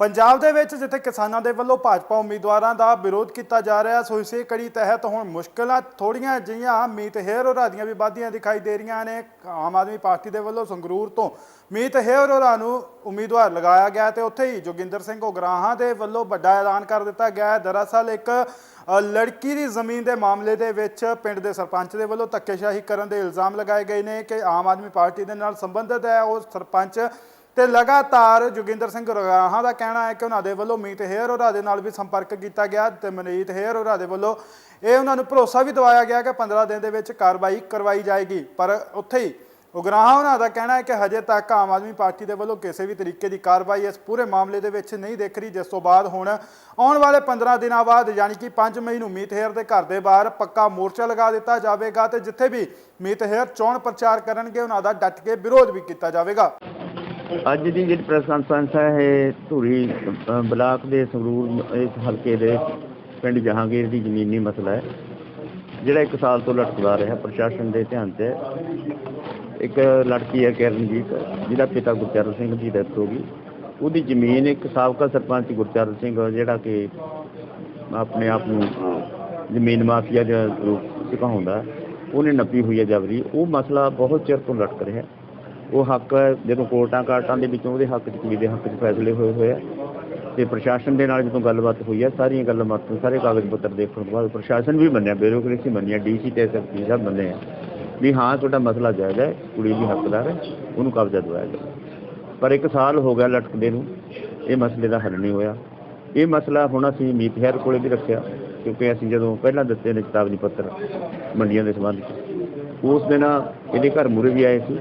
ਪੰਜਾਬ ਦੇ ਵਿੱਚ ਜਿੱਥੇ ਕਿਸਾਨਾਂ ਦੇ ਵੱਲੋਂ ਭਾਜਪਾ ਉਮੀਦਵਾਰਾਂ ਦਾ ਵਿਰੋਧ ਕੀਤਾ ਜਾ ਰਿਹਾ, ਸੋ ਇਸੇ ਕੜੀ ਤਹਿਤ ਹੁਣ ਮੁਸ਼ਕਲਾਂ ਥੋੜੀਆਂ ਜਿਹੀਆਂ ਮੀਤ ਹੇਅਰ ਹੋਰਾਂ ਦੀਆਂ ਵੀ ਵਾਧੀਆਂ ਦਿਖਾਈ ਦੇ ਰਹੀਆਂ ਨੇ। ਆਮ ਆਦਮੀ ਪਾਰਟੀ ਦੇ ਵੱਲੋਂ ਸੰਗਰੂਰ ਤੋਂ ਮੀਤ ਹੇਅਰ ਹੋਰਾਂ ਨੂੰ ਉਮੀਦਵਾਰ ਲਗਾਇਆ ਗਿਆ ਤੇ ਉੱਥੇ ਹੀ ਜੋਗਿੰਦਰ ਸਿੰਘ ਉਗਰਾਹਾਂ ਦੇ ਵੱਲੋਂ ਵੱਡਾ ਐਲਾਨ ਕਰ ਦਿੱਤਾ ਗਿਆ ਹੈ। ਦਰਅਸਲ ਇੱਕ ਲੜਕੀ ਦੀ ਜ਼ਮੀਨ ਦੇ ਮਾਮਲੇ ਦੇ ਵਿੱਚ ਪਿੰਡ ਦੇ ਸਰਪੰਚ ਦੇ ਵੱਲੋਂ ਧੱਕੇਸ਼ਾਹੀ ਕਰਨ ਦੇ ਇਲਜ਼ਾਮ ਲਗਾਏ ਗਏ ਨੇ ਕਿ ਆਮ ਆਦਮੀ ਪਾਰਟੀ ਦੇ ਨਾਲ ਸੰਬੰਧਿਤ ਹੈ। ਉਹ ਸਰਪੰਚ ਤੇ ਲਗਾਤਾਰ ਜੋਗਿੰਦਰ ਸਿੰਘ ਰਗਾਹਾਂ ਦਾ ਕਹਿਣਾ ਹੈ ਕਿ ਉਹਨਾਂ ਦੇ ਵੱਲੋਂ ਮੀਤ ਹੇਅਰ ਹੋਰਾਂ ਦੇ ਨਾਲ ਵੀ ਸੰਪਰਕ ਕੀਤਾ ਗਿਆ ਤੇ ਮਨੀਤ ਹੇਅਰ ਹੋਰਾਂ ਦੇ ਵੱਲੋਂ ਇਹ ਉਹਨਾਂ ਨੂੰ ਭਰੋਸਾ ਵੀ ਦਿਵਾਇਆ ਗਿਆ ਕਿ 15 ਦਿਨ ਦੇ ਵਿੱਚ ਕਾਰਵਾਈ ਕਰਵਾਈ ਜਾਏਗੀ। ਪਰ ਉੱਥੇ ਹੀ ਉਗਰਾਹਾਂ ਉਹਨਾਂ ਦਾ ਕਹਿਣਾ ਹੈ ਕਿ ਹਜੇ ਤੱਕ ਆਮ ਆਦਮੀ ਪਾਰਟੀ ਦੇ ਵੱਲੋਂ ਕਿਸੇ ਵੀ ਤਰੀਕੇ ਦੀ ਕਾਰਵਾਈ ਇਸ ਪੂਰੇ ਮਾਮਲੇ ਦੇ ਵਿੱਚ ਨਹੀਂ ਦੇਖ ਰਹੀ। ਜਿਸ ਤੋਂ ਬਾਅਦ ਹੁਣ ਆਉਣ ਵਾਲੇ 15 ਦਿਨਾਂ ਬਾਅਦ ਯਾਨੀ ਕਿ 5 ਮਈ ਨੂੰ ਮੀਤ ਹੇਅਰ ਦੇ ਘਰ ਦੇ ਬਾਹਰ ਪੱਕਾ ਮੋਰਚਾ ਲਗਾ ਦਿੱਤਾ ਜਾਵੇਗਾ ਤੇ ਜਿੱਥੇ ਵੀ ਮੀਤ ਹੇਅਰ ਚੋਣ ਪ੍ਰਚਾਰ ਕਰਨਗੇ, ਉਹਨਾਂ ਦਾ ਡਟ ਕੇ ਵਿਰੋਧ ਵੀ ਕੀਤਾ ਜਾਵੇਗਾ। ਅੱਜ ਦੀ ਜਿਹੜੀ ਪ੍ਰੈਸ ਕਾਨਫਰੰਸ ਹੈ, ਇਹ ਧੂਰੀ ਬਲਾਕ ਦੇ ਸੰਗਰੂਰ ਇਸ ਹਲਕੇ ਦੇ ਪਿੰਡ ਜਹਾਂਗੀਰ ਦੀ ਜ਼ਮੀਨੀ ਮਸਲਾ ਹੈ। ਜਿਹੜਾ ਇੱਕ ਸਾਲ ਤੋਂ ਲਟਕਦਾ ਰਿਹਾ ਪ੍ਰਸ਼ਾਸਨ ਦੇ ਧਿਆਨ 'ਚ ਇੱਕ ਲੜਕੀ ਹੈ ਕਿਰਨਜੀਤ, ਜਿਹਦਾ ਪਿਤਾ ਗੁਰਚਰਨ ਸਿੰਘ ਦੀ ਡੈਥ ਹੋ ਗਈ। ਉਹਦੀ ਜ਼ਮੀਨ ਇੱਕ ਸਾਬਕਾ ਸਰਪੰਚ ਗੁਰਚਰਨ ਸਿੰਘ, ਜਿਹੜਾ ਕਿ ਆਪਣੇ ਆਪ ਨੂੰ ਜ਼ਮੀਨ ਮਾਫੀਆ ਦਾ ਰੂਪ ਸਿਖਾਉਂਦਾ ਉਹਨੇ ਨੱਪੀ ਹੋਈ ਹੈ ਜਬਰੀ। ਉਹ ਮਸਲਾ ਬਹੁਤ ਚਿਰ ਤੋਂ ਲਟਕ ਰਿਹਾ। ਉਹ ਹੱਕ ਜਦੋਂ ਕੋਰਟਾਂ ਕਾਰਟਾਂ ਦੇ ਵਿੱਚੋਂ ਉਹਦੇ ਹੱਕ 'ਚ ਕੁੜੀ ਦੇ ਹੱਕ 'ਚ ਫੈਸਲੇ ਹੋਏ ਹੋਏ ਆ। ਤੇ ਪ੍ਰਸ਼ਾਸਨ ਦੇ ਨਾਲ ਜਦੋਂ ਗੱਲਬਾਤ ਹੋਈ ਹੈ ਸਾਰੀਆਂ ਗੱਲਾਂ ਬਾਤਾਂ, ਸਾਰੇ ਕਾਗਜ਼ ਪੱਤਰ ਦੇਖਣ ਤੋਂ ਬਾਅਦ ਪ੍ਰਸ਼ਾਸਨ ਵੀ ਮੰਨਿਆ, ਬਿਊਰੋਕ੍ਰੇਸੀ ਮੰਨਿਆ ਡੀਸੀ ਤੇ ਐਸਐਸਪੀ ਸਭ ਮੰਨੇ ਆ ਵੀ ਹਾਂ, ਤੁਹਾਡਾ ਮਸਲਾ ਜਾਇਜ਼ ਹੈ, ਕੁੜੀ ਵੀ ਹੱਕਦਾਰ ਹੈ, ਉਹਨੂੰ ਕਬਜ਼ਾ ਦਵਾਇਆ ਜਾਵੇ। ਪਰ ਇੱਕ ਸਾਲ ਹੋ ਗਿਆ ਲਟਕਦੇ ਨੂੰ, ਇਹ ਮਸਲੇ ਦਾ ਹੱਲ ਨਹੀਂ ਹੋਇਆ। ਇਹ ਮਸਲਾ ਹੁਣ ਅਸੀਂ ਮੀਤ ਹੈਰ ਕੋਲੇ ਵੀ ਰੱਖਿਆ, ਕਿਉਂਕਿ ਅਸੀਂ ਜਦੋਂ ਪਹਿਲਾਂ ਦਿੱਤੇ ਨੇ ਚੇਤਾਵਨੀ ਪੱਤਰ ਮੰਡੀਆਂ ਦੇ ਸੰਬੰਧ 'ਚ, ਉਸ ਦਿਨ ਇਹਦੇ ਘਰ ਮੂਰੇ ਵੀ ਆਏ ਸੀ।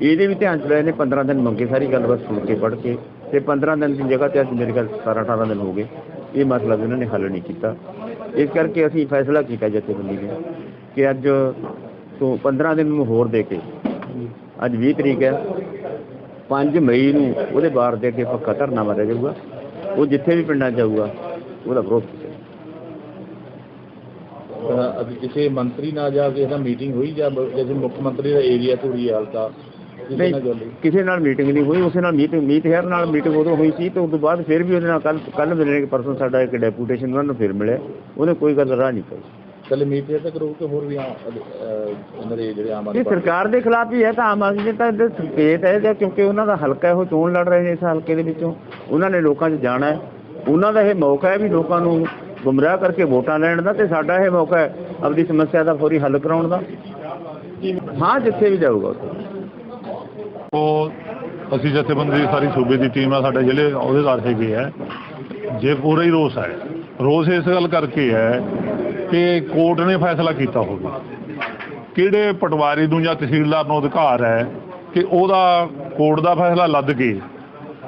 ਇਹਦੇ ਵੀ ਧਿਆਨ ਚ ਲਏ ਨੇ 15 ਦਿਨ ਮੰਗੇ ਸਾਰੀ ਗੱਲਬਾਤ ਸੁਣ ਕੇ ਪੜ੍ਹ ਕੇ ਤੇ 15 ਦਿਨ ਦੀ ਜਗ੍ਹਾ ਤੇ ਅੱਜ ਮੇਰੇ ਕੋਲ 17 18 ਦਿਨ ਹੋ ਗਏ। ਇਹ ਮਸਲਾ ਵੀ ਉਹਨਾਂ ਨੇ ਹੱਲ ਨਹੀਂ ਕੀਤਾ। ਇਸ ਕਰਕੇ ਅਸੀਂ ਫੈਸਲਾ ਕੀਤਾ ਜਥੇਬੰਦੀ ਨੇ ਕਿ ਅੱਜ ਤੋਂ 15 ਦਿਨ ਨੂੰ ਹੋਰ ਦੇ ਕੇ, ਅੱਜ 20 ਤਰੀਕ ਹੈ 5 ਮਈ ਨੂੰ ਉਹਦੇ ਬਾਰ ਦੇ ਅੱਗੇ ਪੱਕਾ ਧਰਨਾ ਮਾਰਿਆ ਜਾਊਗਾ। ਉਹ ਜਿੱਥੇ ਵੀ ਪਿੰਡਾਂ 'ਚ ਜਾਊਗਾ, ਉਹਦਾ ਵਿਰੋਧ ਕੀਤਾ ਕਿਸੇ ਮੰਤਰੀ ਨਾਲ ਜਾ ਕੇ ਇਹਦਾ ਮੀਟਿੰਗ ਹੋਈ ਜਾਂ ਜੈਸੇ ਮੁੱਖ ਮੰਤਰੀ ਦਾ ਏਰੀਆ ਧੂਰੀ ਹਾਲਤਾ ਕਿਸੇ ਨਹੀਂ? ਕਿਸੇ ਨਾਲ ਮੀਟਿੰਗ ਨਹੀਂ ਹੋਈ ਉਸੇ ਨਾਲ ਮੀਟਿੰਗ ਮੀਤ ਹੈਰ ਨਾਲ ਮੀਟਿੰਗ ਉਦੋਂ ਹੋਈ ਸੀ ਤੇ ਉਸ ਤੋਂ ਬਾਅਦ ਫਿਰ ਵੀ ਉਹਦੇ ਨਾਲ ਕੱਲ ਕੱਲ ਮਿਲਣੇ ਕਿ ਪਰਸੋਂ ਸਾਡਾ ਇੱਕ ਡੈਪੂਟੇਸ਼ਨ ਉਹਨਾਂ ਨੂੰ ਫਿਰ ਮਿਲਿਆ। ਉਹਨੇ ਕੋਈ ਗੱਲ ਰਾਹ ਨਹੀਂ ਪਾਈ। ਕੱਲੇ ਮੀਟਿੰਗ ਤੱਕ ਰਹੂ ਕਿ ਹੋਰ ਵੀ ਇਹਨਾਂ ਦੇ ਜਿਹੜੇ ਆਮ ਆਦਮੀ ਸਰਕਾਰ ਦੇ ਖਿਲਾਫ ਹੀ ਹੈ ਤਾਂ ਆਮ ਆਦਮੀ ਤਾਂ ਇਹਦੇ ਸੰਕੇਤ ਹੈ ਜਾਂ ਕਿਉਂਕਿ ਉਹਨਾਂ ਦਾ ਹਲਕਾ ਉਹ ਚੋਣ ਲੜ ਰਹੇ ਨੇ ਇਸ ਹਲਕੇ ਦੇ ਵਿੱਚੋਂ। ਉਹਨਾਂ ਨੇ ਲੋਕਾਂ 'ਚ ਜਾਣਾ ਹੈ। ਉਹਨਾਂ ਦਾ ਇਹ ਮੌਕਾ ਹੈ ਵੀ ਲੋਕਾਂ ਨੂੰ ਗੁੰਮਰਾਹ ਕਰਕੇ ਵੋਟਾਂ ਲੈਣ ਦਾ ਤੇ ਸਾਡਾ ਇਹ ਮੌਕਾ ਹੈ ਆਪਣੀ ਸਮੱਸਿਆ ਦਾ ਫੌਰੀ ਹੱਲ ਕਰਾਉਣ ਦਾ। ਹਾਂ ਜਿੱਥੇ ਵੀ ਜਾਊਗਾ ਉੱਥੇ। ਉਹ ਅਸੀਂ ਜਥੇਬੰਦੀ ਸਾਰੀ ਸੂਬੇ ਦੀ ਟੀਮ ਆ, ਸਾਡੇ ਜ਼ਿਲ੍ਹੇ ਅਹੁਦੇਦਾਰ ਹੈਗੇ ਹੈ ਜੇ ਪੂਰਾ ਹੀ ਰੋਸ ਹੈ ਰੋਸ ਇਸ ਗੱਲ ਕਰਕੇ ਹੈ ਕਿ ਕੋਰਟ ਨੇ ਫੈਸਲਾ ਕੀਤਾ ਹੋਵੇ। ਕਿਹੜੇ ਪਟਵਾਰੀ ਨੂੰ ਜਾਂ ਤਹਿਸੀਲਦਾਰ ਨੂੰ ਅਧਿਕਾਰ ਹੈ ਕਿ ਉਹਦਾ ਕੋਰਟ ਦਾ ਫੈਸਲਾ ਲੱਦ ਕੇ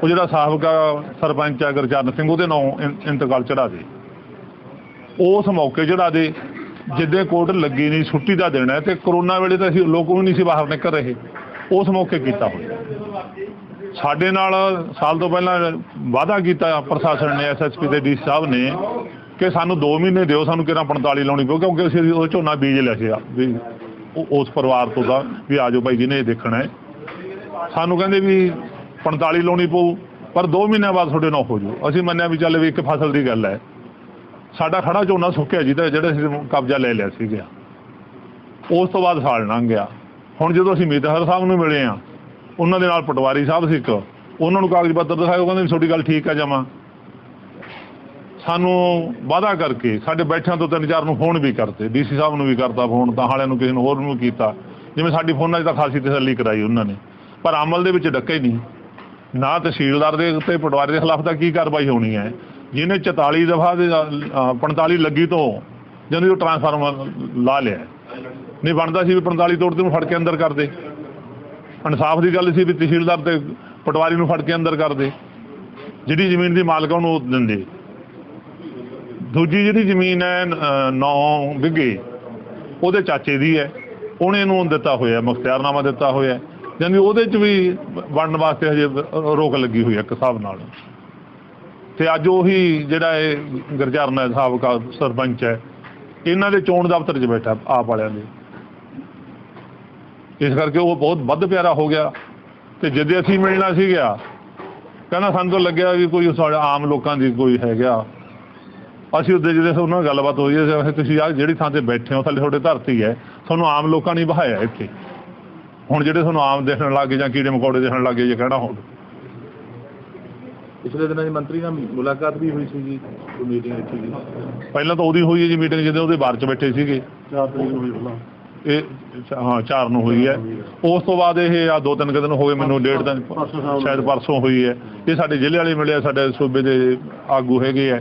ਉਹ ਜਿਹੜਾ ਸਾਬਕਾ ਸਰਪੰਚ ਆ, ਗੁਰਚਰਨ ਸਿੰਘ, ਉਹਦੇ ਨਾਂ ਇੰ- ਇੰਤਕਾਲ ਚੜਾ ਦੇ। ਉਸ ਮੌਕੇ ਜਿਹੜਾ ਦੇ, ਜਿੱਦੇ ਕੋਰਟ ਲੱਗੀ ਨਹੀਂ, ਛੁੱਟੀ ਦਾ ਦਿਨ ਹੈ ਤੇ ਕਰੋਨਾ ਵੇਲੇ ਤਾਂ ਅਸੀਂ ਲੋਕ ਵੀ ਨਹੀਂ ਸੀ ਬਾਹਰ ਨਿਕਲ ਰਹੇ। ਉਸ ਮੌਕੇ ਕੀਤਾ ਹੋਇਆ। ਸਾਡੇ ਨਾਲ ਸਾਲ ਤੋਂ ਪਹਿਲਾਂ ਵਾਅਦਾ ਕੀਤਾ ਪ੍ਰਸ਼ਾਸਨ ਨੇ ਐਸਐਸਪੀ ਦੇ ਡੀ ਸਾਹਿਬ ਨੇ ਕਿ ਸਾਨੂੰ 2 ਮਹੀਨੇ ਦਿਓ, ਸਾਨੂੰ ਕਿਹੜਾ 45 ਲਾਉਣੀ ਪਊ, ਕਿਉਂਕਿ ਅਸੀਂ ਉਹ ਝੋਨਾ ਬੀਜ ਲਿਆ ਸੀ ਵੀ ਉਸ ਪਰਿਵਾਰ ਤੋਂ ਦਾ ਵੀ ਆਜੋ ਭਾਈ ਜਿਹਨੇ ਇਹ ਦੇਖਣਾ ਹੈ। ਸਾਨੂੰ ਕਹਿੰਦੇ ਵੀ 45 ਲਾਉਣੀ ਪਊ, ਪਰ 2 ਮਹੀਨਿਆਂ ਬਾਅਦ ਤੁਹਾਡੇ ਨਾਲ ਹੋ ਜੂ ਅਸੀਂ ਮੰਨਿਆ ਵੀ ਚੱਲ ਵੀ ਇੱਕ ਫਸਲ ਦੀ ਗੱਲ ਹੈ। ਸਾਡਾ ਖੜਾ ਝੋਨਾ ਸੁੱਕਿਆ ਜਿਹਦਾ, ਜਿਹੜਾ ਅਸੀਂ ਕਬਜ਼ਾ ਲੈ ਲਿਆ ਸੀਗਾ ਉਸ ਤੋਂ ਬਾਅਦ ਸਾਲ ਲੰਘ ਗਿਆ। ਹੁਣ ਜਦੋਂ ਅਸੀਂ ਮੀਤਹਰ ਸਾਹਿਬ ਨੂੰ ਮਿਲੇ ਆ ਉਹਨਾਂ ਦੇ ਨਾਲ ਪਟਵਾਰੀ ਸਾਹਿਬ ਸੀ ਇੱਕ ਉਹਨਾਂ ਨੂੰ ਕਾਗਜ਼ ਪੱਤਰ ਦਿਖਾਏ ਉਹ ਕਹਿੰਦੇ ਵੀ ਤੁਹਾਡੀ ਗੱਲ ਠੀਕ ਆ ਜਮਾ। ਸਾਨੂੰ ਵਾਅਦਾ ਕਰਕੇ ਸਾਡੇ ਬੈਠਿਆਂ ਤੋਂ ਤਿੰਨ ਚਾਰ ਨੂੰ ਫੋਨ ਵੀ ਕਰਤੇ ਡੀਸੀ ਸਾਹਿਬ ਨੂੰ ਵੀ ਕਰਤਾ ਫੋਨ ਤਾਂ ਹਾਲਿਆਂ ਨੂੰ ਕਿਸੇ ਨੂੰ ਹੋਰ ਨੂੰ ਵੀ ਕੀਤਾ। ਜਿਵੇਂ ਸਾਡੀ ਫੋਨਾਂ 'ਚ ਤਾਂ ਖਾਸੀ ਤਸੱਲੀ ਕਰਾਈ ਉਹਨਾਂ ਨੇ। ਪਰ ਅਮਲ ਦੇ ਵਿੱਚ ਡੱਕੇ ਨਹੀਂ। ਨਾ ਤਹਿਸੀਲਦਾਰ ਦੇ ਉੱਤੇ ਪਟਵਾਰੀ ਦੇ ਖਿਲਾਫ ਤਾਂ ਕੀ ਕਾਰਵਾਈ ਹੋਣੀ ਹੈ? ਜਿਹਨੇ 44 ਦਫਾ ਦੇ ਅ, 45 ਲੱਗੀ ਤੋਂ ਜਦੋਂ ਉਹ ਟਰਾਂਸਫਾਰਮਰ ਲਾ ਲਿਆ। ਨਹੀਂ ਬਣਦਾ ਸੀ ਵੀ 45 ਤੋੜ ਤੇ ਨੂੰ ਫੜ ਕੇ ਅੰਦਰ ਕਰਦੇ ਇਨਸਾਫ ਦੀ ਗੱਲ ਸੀ ਵੀ ਤਹਿਸੀਲਦਾਰ ਤੇ ਪਟਵਾਰੀ ਨੂੰ ਫੜ ਕੇ ਅੰਦਰ ਕਰ ਦੇ। ਜਿਹੜੀ ਜ਼ਮੀਨ ਦੀ ਮਾਲਕ ਉਹਨੂੰ ਉਹ ਦਿੰਦੇ। ਦੂਜੀ ਜਿਹੜੀ ਜ਼ਮੀਨ ਹੈ 9 ਵਿਗੇ ਉਹਦੇ ਚਾਚੇ ਦੀ ਹੈ। ਉਹਨੇ ਇਹਨੂੰ ਦਿੱਤਾ ਹੋਇਆ, ਮੁਖਤਿਆਰਨਾਮਾ ਦਿੱਤਾ ਹੋਇਆ। ਯਾਨੀ ਉਹਦੇ ਚ ਵੀ ਬਣਨ ਵਾਸਤੇ ਹਜੇ ਰੋਕ ਲੱਗੀ ਹੋਈ ਹੈ, ਇੱਕ ਹਿਸਾਬ ਨਾਲ। ਤੇ ਅੱਜ ਉਹੀ ਜਿਹੜਾ ਇਹ ਗੁਰਚਰਨ ਹੈ ਸਾਬਕਾ ਸਰਪੰਚ ਹੈ, ਇਹਨਾਂ ਦੇ ਚੋਣ ਦਫ਼ਤਰ 'ਚ ਬੈਠਾ, ਆਪ ਵਾਲਿਆਂ ਦੇ। ਇਸ ਕਰਕੇ ਉਹ ਬਹੁਤ ਵੱਧ ਪਿਆਰਾ ਹੋ ਗਿਆ। ਤੇ ਜਿੱਦੇ ਅਸੀਂ ਮਿਲਣਾ ਸੀਗਾ ਕਹਿੰਦਾ ਸਾਨੂੰ ਤਾਂ ਲੱਗਿਆ ਵੀ ਕੋਈ ਸਾਡੇ ਆਮ ਲੋਕਾਂ ਦੀ ਕੋਈ ਹੈਗਾ। ਅਸੀਂ ਉਹਦੇ ਜਿਹੜੇ ਉਹਨਾਂ ਨਾਲ ਗੱਲਬਾਤ ਹੋਈ ਹੈ ਅਸੀਂ ਤੁਸੀਂ ਆ ਜਿਹੜੀ ਥਾਂ ਤੇ ਬੈਠੇ ਹੋ ਥੱਲੇ ਤੁਹਾਡੇ ਧਰਤੀ ਹੈ ਤੁਹਾਨੂੰ ਆਮ ਲੋਕਾਂ ਨੇ ਬਹਾਇਆ ਇੱਥੇ। ਹੁਣ ਜਿਹੜੇ ਤੁਹਾਨੂੰ ਆਮ ਦੇਖਣ ਲੱਗੇ ਜਾਂ ਕੀੜੇ ਮਕੌੜੇ ਦੇਖਣ ਲੱਗੇ ਜੇ ਕਹਿਣਾ ਹੁਣ। ਪਿਛਲੇ ਦਿਨਾਂ 'ਚ ਮੰਤਰੀ ਨਾਲ ਮੁਲਾਕਾਤ ਵੀ ਹੋਈ ਸੀ ਜੀ ਮੀਟਿੰਗ ਰੱਖੀ ਗਈ ਪਹਿਲਾਂ ਤਾਂ ਉਹਦੀ ਹੋਈ ਹੈ ਜੀ ਮੀਟਿੰਗ ਜਦੋਂ ਉਹਦੇ ਬਾਅਦ ਚ ਬੈਠੇ ਸੀਗੇ। ਚਾਰ ਤਰੀਕ ਨੂੰ ਹੋਈ ਪਹਿਲਾਂ ਇਹ ਹਾਂ ਚਾਰ ਨੂੰ ਹੋਈ ਹੈ। ਉਸ ਤੋਂ ਬਾਅਦ ਇਹ ਆ ਦੋ ਤਿੰਨ ਦਿਨ ਹੋ ਗਏ ਮੈਨੂੰ ਡੇਢ ਦਿਨ ਸ਼ਾਇਦ ਪਰਸੋਂ ਹੋਈ ਹੈ। ਇਹ ਸਾਡੇ ਜ਼ਿਲ੍ਹੇ ਵਾਲੇ ਮਿਲੇ ਆ, ਸਾਡੇ ਸੂਬੇ ਦੇ ਆਗੂ ਹੈਗੇ ਆ।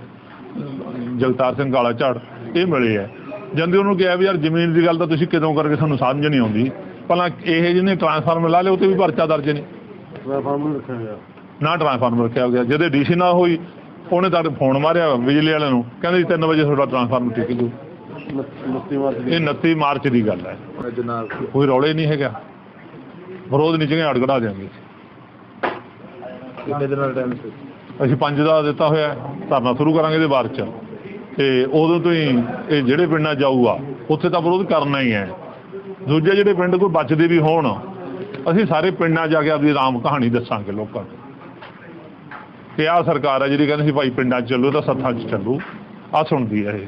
ਜਗਤਾਰ ਸਿੰਘ ਕਾਲਾ ਝਾੜ ਇਹ ਮਿਲੇ ਆ। ਜਾਂਦੇ ਉਹਨੂੰ ਕਿਹਾ ਵੀ ਯਾਰ ਜ਼ਮੀਨ ਦੀ ਗੱਲ ਤਾਂ ਤੁਸੀਂ ਕਿਦੋਂ ਕਰਕੇ ਸਾਨੂੰ ਸਮਝ ਨਹੀਂ ਆਉਂਦੀ। ਭਲਾ ਇਹ ਜਿਹਨੇ ਟ੍ਰਾਂਸਫਾਰਮਰ ਲਾ ਲਿਆ ਉਹ ਤੇ ਵੀ ਪਰਚਾ ਦਰਜ ਰੱਖਿਆ ਗਿਆ। ਨਾ ਟ੍ਰਾਂਸਫਾਰਮਰ ਰੱਖਿਆ ਗਿਆ। ਜਿਹਦੇ ਡੀਸੀ ਨਾਲ ਹੋਈ ਉਹਨੇ ਤਾਂ ਫੋਨ ਮਾਰਿਆ ਬਿਜਲੀ ਵਾਲਿਆਂ ਨੂੰ। ਕਹਿੰਦੇ ਜੀ 3 ਵਜੇ ਤੁਹਾਡਾ ਟ੍ਰਾਂਸਫਾਰਮਰ ਟਿਕ ਜੂ 29 ਮਾਰਚ ਇਹ 29 ਮਾਰਚ ਦੀ ਗੱਲ ਹੈ। ਕੋਈ ਰੌਲੇ ਨਹੀਂ ਹੈਗਾ। ਵਿਰੋਧ ਨਹੀਂ ਚੰਗੇ ਅੜਗੜਾ ਦੇਾਂਗੇ ਕਿੰਨੇ ਦਿਨਾਂ ਦਾ ਟਾਈਮ ਅਸੀਂ ਪੰਜ ਦਾ ਦਿੱਤਾ ਹੋਇਆ ਹੈ, ਧਰਨਾ ਸ਼ੁਰੂ ਕਰਾਂਗੇ ਇਹਦੇ ਬਾਅਦ ਚ। ਤੇ ਉਦੋਂ ਤੋਂ ਹੀ ਇਹ ਜਿਹੜੇ ਪਿੰਡਾਂ ਜਾਊਗਾ ਉੱਥੇ ਤਾਂ ਵਿਰੋਧ ਕਰਨਾ ਹੀ ਹੈ। ਦੂਜੇ ਜਿਹੜੇ ਪਿੰਡ ਕੋਈ ਬਚਦੇ ਵੀ ਹੋਣ ਅਸੀਂ ਸਾਰੇ ਪਿੰਡਾਂ ਜਾ ਕੇ ਆਪਣੀ ਰਾਮ ਕਹਾਣੀ ਦੱਸਾਂਗੇ ਲੋਕਾਂ ਨੂੰ। ਕਿ ਆਹ ਸਰਕਾਰ ਹੈ ਜਿਹੜੀ ਕਹਿੰਦੀ ਸੀ ਭਾਈ ਪਿੰਡਾਂ 'ਚ ਚੱਲੋ ਤਾਂ ਸੱਥਾਂ 'ਚ ਚੱਲੂ। ਆ ਸੁਣਦੀ ਹੈ ਇਹ।